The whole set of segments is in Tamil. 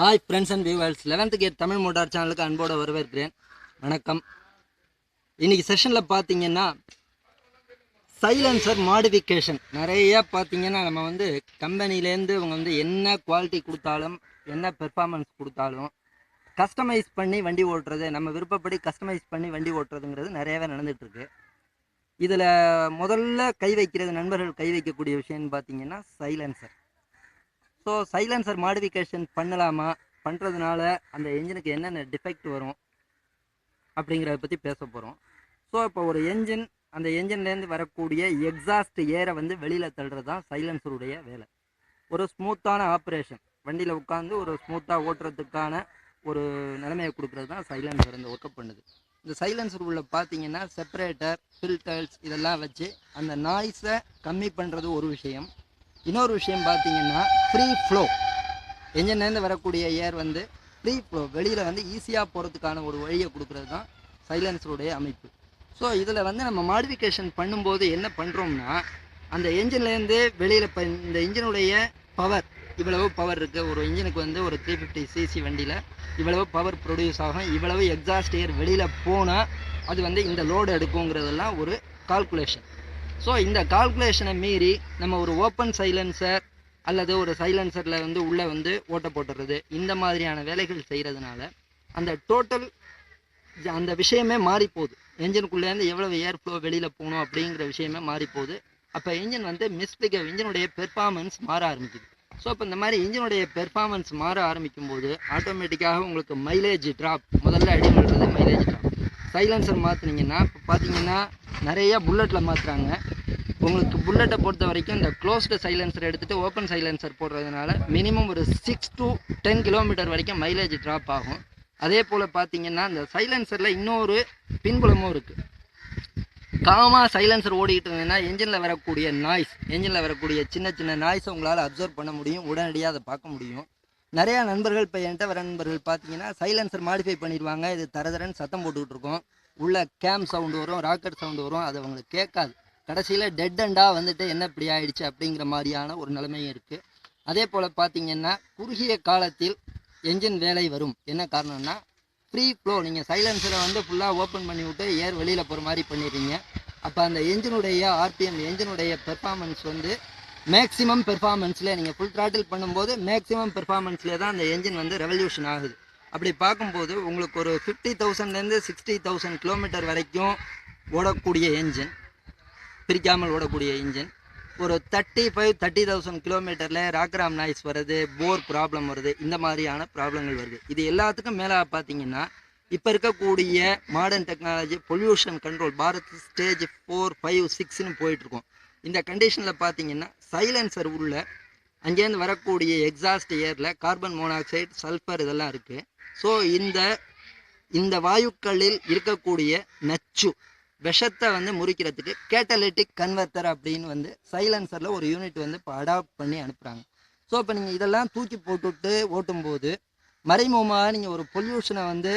Hi friends and viewers eleventh gate Tamil motor சேனலுக்கு அன்போடு வரவேற்கிறேன். வணக்கம். இன்றைக்கி செஷனில் பார்த்தீங்கன்னா சைலன்சர் மாடிஃபிகேஷன் நிறைய பார்த்தீங்கன்னா நம்ம வந்து கம்பெனிலேருந்து இவங்க வந்து என்ன குவாலிட்டி கொடுத்தாலும் என்ன பெர்ஃபார்மன்ஸ் கொடுத்தாலும் கஸ்டமைஸ் பண்ணி வண்டி ஓட்டுறது நம்ம விருப்பப்படி கஸ்டமைஸ் பண்ணி வண்டி ஓட்டுறதுங்கிறது நிறையவே நடந்துகிட்ருக்கு. இதில் முதல்ல கை வைக்கிறது நண்பர்கள் கை வைக்கக்கூடிய விஷயம்னு பார்த்தீங்கன்னா சைலன்சர் ஸோ சைலன்சர் மாடிஃபிகேஷன் பண்ணலாமா? பண்ணுறதுனால அந்த என்ஜினுக்கு என்னென்ன டிஃபெக்ட் வரும் அப்படிங்கிறத பற்றி பேச போகிறோம் ஸோ இப்போ ஒரு என்ஜின் அந்த என்ஜின்லேருந்து வரக்கூடிய எக்ஸாஸ்ட் ஏரை வந்து வெளியில் தள்ளுறது தான் சைலன்சருடைய வேலை. ஒரு ஸ்மூத்தான ஆப்ரேஷன் வண்டியில் உட்காந்து ஒரு ஸ்மூத்தாக ஓட்டுறதுக்கான ஒரு நிலைமையை கொடுக்குறது தான் சைலன்சர் இந்த ஒர்க்கப் பண்ணுது. இந்த சைலன்சர் உள்ள பார்த்தீங்கன்னா செப்பரேட்டர் ஃபில்டர்ஸ் இதெல்லாம் வச்சு அந்த நாய்ஸை கம்மி பண்ணுறது ஒரு விஷயம். இன்னொரு விஷயம் பார்த்தீங்கன்னா ஃப்ரீ ஃப்ளோ என்ஜின்லேருந்து வரக்கூடிய ஏர் வந்து ஃப்ரீ ஃப்ளோ வெளியில் வந்து ஈஸியாக போகிறதுக்கான ஒரு வழியை கொடுக்குறது தான் சைலன்சருடைய அமைப்பு. ஸோ இதில் வந்து நம்ம மாடிஃபிகேஷன் பண்ணும்போது என்ன பண்ணுறோம்னா அந்த என்ஜின்லேருந்து வெளியில் இப்போ இந்த இன்ஜினுடைய பவர் இவ்வளவு பவர் இருக்குது ஒரு இன்ஜினுக்கு வந்து ஒரு த்ரீ ஃபிஃப்டி சிசி வண்டியில் இவ்வளவு பவர் ப்ரொடியூஸ் ஆகும் இவ்வளவு எக்ஸாஸ்ட் ஏர் வெளியில் போனால் அது வந்து இந்த லோடு எடுக்குங்கிறதெல்லாம் ஒரு கால்குலேஷன் ஸோ இந்த கால்குலேஷனை மீறி நம்ம ஒரு ஓப்பன் சைலன்சர் அல்லது ஒரு சைலன்சரில் வந்து உள்ளே வந்து ஓட்ட போட்டுறது இந்த மாதிரியான வேலைகள் செய்கிறதுனால அந்த டோட்டல் அந்த விஷயமே மாறி போகுது என்ஜினுக்குள்ளேருந்து எவ்வளவு ஏர் ஃப்ளோ வெளியில் போகணும் அப்படிங்கிற விஷயமே மாறி போகுது அப்போ இன்ஜின் வந்து மிஸ்பிகவ் இன்ஜினுடைய பெர்ஃபார்மன்ஸ் மாற ஆரம்பிக்குது. ஸோ இப்போ இந்த மாதிரி இன்ஜினுடைய பெர்ஃபார்மன்ஸ் மாற ஆரம்பிக்கும் போது ஆட்டோமேட்டிக்காக உங்களுக்கு மைலேஜ் ட்ராப் முதல்ல அடி மைலேஜ் ட்ராப் சைலன்சர் மாற்றினீங்கன்னா இப்போ பார்த்தீங்கன்னா நிறைய புல்லட்டில் மாற்றுறாங்க உங்களுக்கு புல்லட்டை பொறுத்த வரைக்கும் இந்த க்ளோஸ்டு சைலன்சர் எடுத்துகிட்டு ஓப்பன் சைலன்சர் போடுறதுனால மினிமம் ஒரு சிக்ஸ் டு டென் கிலோமீட்டர் வரைக்கும் மைலேஜ் ட்ராப் ஆகும். அதே போல் பார்த்தீங்கன்னா இந்த சைலன்சரில் இன்னொரு பின்புலமும் இருக்குது காமாக சைலன்சர் ஓடிக்கிட்டு இருந்ததுன்னா என்ஜினில் வரக்கூடிய நாய்ஸ் என்ஜினில் வரக்கூடிய சின்ன சின்ன நாய்ஸை உங்களால் அப்சர்வ் பண்ண முடியும். உடனடியாக அதை பார்க்க முடியும். நிறையா நண்பர்கள் இப்போ என்கிட்ட வர நண்பர்கள் பார்த்தீங்கன்னா சைலன்சர் மாடிஃபை பண்ணிடுவாங்க. இது தரதரன்னு சத்தம் போட்டுக்கிட்டு இருக்கோம். உள்ள கேம் சவுண்டு வரும் ராக்கெட் சவுண்டு வரும் அது அவங்களுக்கு கேட்காது. கடைசியில் டெட் அண்டாக வந்துட்டு என்ன இப்படி ஆயிடுச்சு அப்படிங்கிற மாதிரியான ஒரு நிலைமையும் இருக்குது அதே போல் பார்த்தீங்கன்னா குறுகிய காலத்தில் என்ஜின் வேலை வரும். என்ன காரணம்னா ஃப்ரீ ஃப்ளோ நீங்கள் சைலன்சரை வந்து ஃபுல்லாக ஓப்பன் பண்ணி விட்டு ஏர் வெளியில் போகிற மாதிரி பண்ணிடுறீங்க. அப்போ அந்த என்ஜினுடைய ஆர்பிஎம் என்ஜினுடைய பெர்ஃபார்மன்ஸ் வந்து மேக்ஸிமம் பெர்ஃபார்மன்ஸில் நீங்கள் ஃபுல் ட்ராட்டில் பண்ணும்போது மேக்ஸிமம் பெர்ஃபார்மன்ஸ்லேயே தான் அந்த என்ஜின் வந்து ரெவல்யூஷன் ஆகுது. அப்படி பார்க்கும்போது உங்களுக்கு ஒரு ஃபிஃப்டி தௌசண்ட்லேருந்து சிக்ஸ்டி தௌசண்ட் கிலோமீட்டர் வரைக்கும் ஓடக்கூடிய என்ஜின் பிரிக்காமல் ஓடக்கூடிய இன்ஜின் ஒரு தேர்ட்டி ஃபைவ் தேர்ட்டி தௌசண்ட் கிலோமீட்டரில் ராக்ராம் நாய்ஸ் வருது போர் ப்ராப்ளம் வருது இந்த மாதிரியான ப்ராப்ளங்கள் வருது. இது எல்லாத்துக்கும் மேலே பார்த்தீங்கன்னா இப்போ இருக்கக்கூடிய modern technology pollution control Bharat stage four five சிக்ஸ்னு போயிட்டுருக்கோம். இந்த கண்டிஷனில் பார்த்தீங்கன்னா சைலன்சர் உள்ள அங்கேருந்து வரக்கூடிய எக்ஸாஸ்ட் ஏரில் கார்பன் மோனாக்சைடு சல்ஃபர் இதெல்லாம் இருக்குது ஸோ இந்த இந்த வாயுக்களில் இருக்கக்கூடிய நச்சு விஷத்தை வந்து முறிக்கிறதுக்கு கேட்டலிட்டிக் கன்வெர்ட்டர் அப்படின்னு வந்து சைலன்சரில் ஒரு யூனிட் வந்து இப்போ அடாப்ட் பண்ணி அனுப்புகிறாங்க ஸோ இப்போ நீங்கள் இதெல்லாம் தூக்கி போட்டுவிட்டு ஓட்டும்போது மறைமுகமாக நீங்கள் ஒரு பொல்யூஷனை வந்து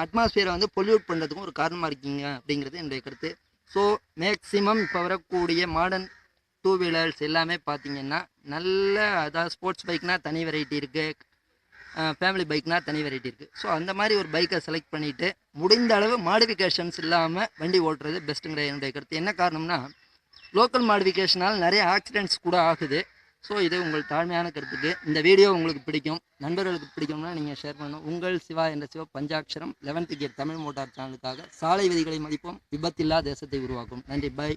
அட்மாஸ்பியரை வந்து பொல்யூட் பண்ணுறதுக்கும் ஒரு காரணமாக இருக்கீங்க அப்படிங்கிறது என்னுடைய கருத்து. ஸோ மேக்ஸிமம் இப்போ வரக்கூடிய மாடர்ன் டூ வீலர்ஸ் எல்லாமே பார்த்தீங்கன்னா நல்ல அதாவது ஸ்போர்ட்ஸ் பைக்னால் தனி வெரைட்டி இருக்குது ஃபேமிலி பைக்னால் தனி வெரைட்டி இருக்குது ஸோ அந்த மாதிரி ஒரு பைக்கை செலக்ட் பண்ணிவிட்டு முடிந்த அளவு மாடிஃபிகேஷன்ஸ் இல்லாமல் வண்டி ஓட்டுறது பெஸ்ட்டுங்கிற என்னுடைய கருத்து. என்ன காரணம்னா லோக்கல் மாடிஃபிகேஷனால் நிறைய ஆக்சிடென்ட்ஸ் கூட ஆகுது. ஸோ இது உங்கள் தாழ்மையான கருத்துக்கு. இந்த வீடியோ உங்களுக்கு பிடிக்கும். நண்பர்களுக்கு பிடிக்கும்னா நீங்கள் ஷேர் பண்ணணும். உங்கள் சிவா என்ற Siva Panchatcharam eleventh gear Tamil motor சேனலுக்காக சாலை விதிகளை மதிப்போம். விபத்தில்லா தேசத்தை உருவாக்கும். நன்றி. பை